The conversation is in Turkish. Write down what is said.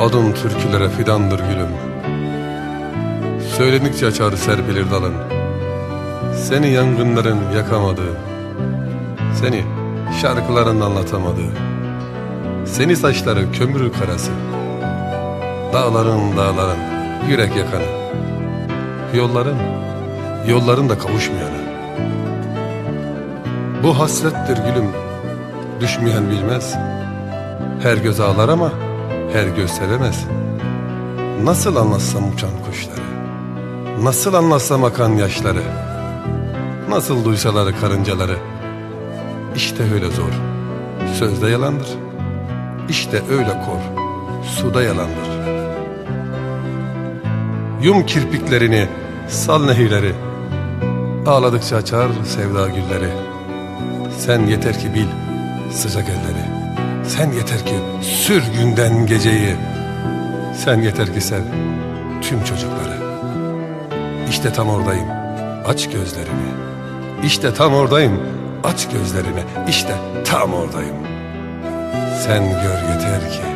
Adın türkülere fidandır gülüm. Söyledikçe açar serpilir dalın. Seni yangınların yakamadığı Seni şarkıların anlatamadığı Seni saçları kömür karası. Dağların dağların yürek yakanı. Yolların, yolların da kavuşmayanı. Bu hasrettir gülüm. Düşmeyen bilmez. Her göz ağlar ama her göz sevemez Nasıl anlatsam uçan kuşları? Nasıl anlatsam akan yaşları? Nasıl duysalar karıncaları? İşte öyle zor. Sözde yalandır. İşte öyle kor. Suda yalandır. Yum kirpiklerini Sal nehirleri. Ağladıkça açar sevda gülleri. Sen yeter ki bil Sıcak elleri Sen yeter ki sür günden geceyi. Sen yeter ki sev Tüm çocukları. İşte tam oradayım Aç gözlerini İşte tam oradayım Aç gözlerini İşte tam oradayım. Sen gör yeter ki